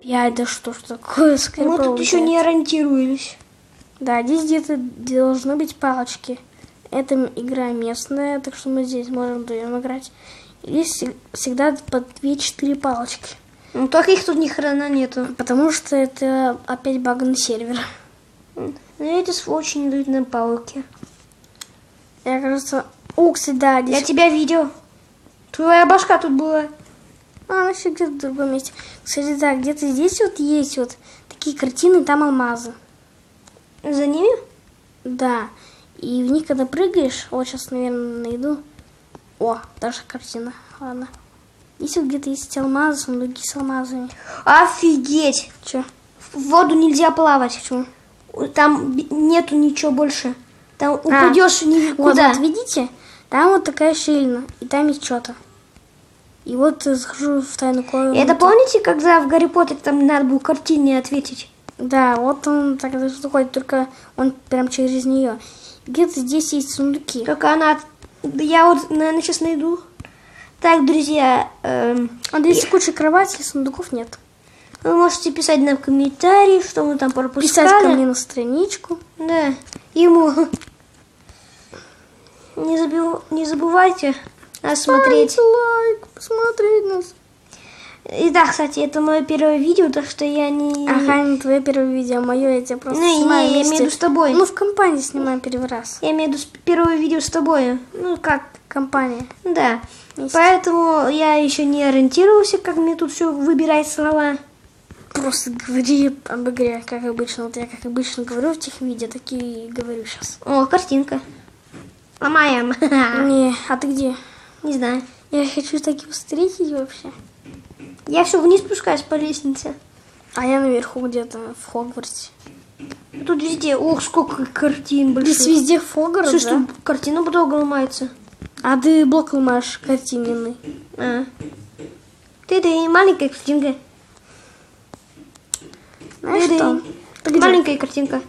Пять, да что ж такое, Мы скрипа тут еще не ориентировались. Да, здесь где-то должны быть палочки. Это игра местная, так что мы здесь можем вдвоем играть. И Здесь всег- всегда по 2-4 палочки. Ну, только их тут ни хрена нету. Потому что это опять баганный сервер. Но эти сволочи не дают нам палки. Я, кажется... О, кстати, да, Я здесь... тебя видел. Твоя башка тут была. А, она еще где-то в другом месте. Кстати, да, где-то здесь вот есть вот такие картины, там алмазы. За ними? Да. И в них, когда прыгаешь, вот сейчас, наверное, найду. О, даже картина. Ладно. Здесь вот где-то есть алмазы, сундуки с алмазами. Офигеть. Че? В воду нельзя плавать. Почему? Там нету ничего больше. Там упадешь Вот, никуда. вот видите? Там вот такая щелина, и там есть что-то. И вот я захожу в тайную комнату. Это помните, когда в Гарри Поттере там надо было картине ответить? Да, вот он так что ходит, только он прям через нее. Где-то здесь есть сундуки. Только она... Я вот, наверное, сейчас найду. Так, друзья, эм, А здесь куча кроватей, сундуков нет. вы можете писать нам в комментарии, что мы там пропускали. Писать ко мне на страничку. Да, ему. Не, забив- не забывайте смотреть. Ставить лайк, посмотреть нас. И да, кстати, это мое первое видео, так что я не... Ага, не твое первое видео, мое я тебя просто Не, не, снимаю я имею в вместе. виду с тобой. Ну, в компании снимаем первый раз. Я имею в виду первое видео с тобой. Ну, как, Компания. да. Вместе. Поэтому я еще не ориентировался, как мне тут все выбирать слова. Просто говори об игре, как обычно. Вот я как обычно говорю в тех видео, такие и говорю сейчас. О, картинка. А моя? Не, а ты где? Не знаю. Я хочу такие встретить вообще. Я все вниз спускаюсь по лестнице. А я наверху где-то в Хогвартсе. Тут везде, ох, сколько картин больших. Здесь везде Хогвартс, Слушай, да? тут картина долго ломается. А ты блок ломаешь картинный. А. Ты, ты маленькая картинка. Знаешь Ты-дынь. что? Ты где? Маленькая картинка.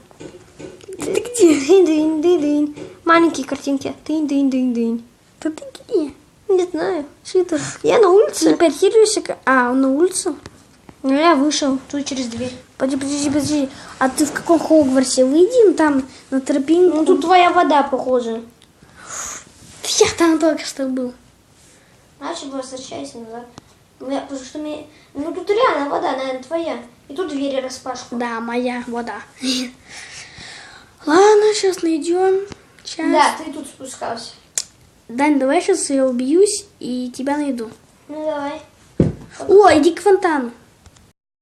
Ты где? Дынь, дынь, дынь. Маленькие картинки. Дынь, дынь, дынь, дынь. Да ты где? Не знаю. Что это? Я на улице. Телепортируешься? к- А, на улицу? Ну, я вышел тут через дверь. Подожди, подожди, подожди. А ты в каком Хогвартсе? Выйди там на тропинку. Ну, тут твоя вода, похоже. Я там только что был. Значит, возвращайся назад. Ну, я- потому что мне... Ну, тут реально вода, наверное, твоя. И тут двери распашку. Да, моя вода. Ладно, сейчас найдем. Сейчас. Да, ты тут спускался. Дань, давай сейчас я убьюсь и тебя найду. Ну, давай. О, иди к фонтану.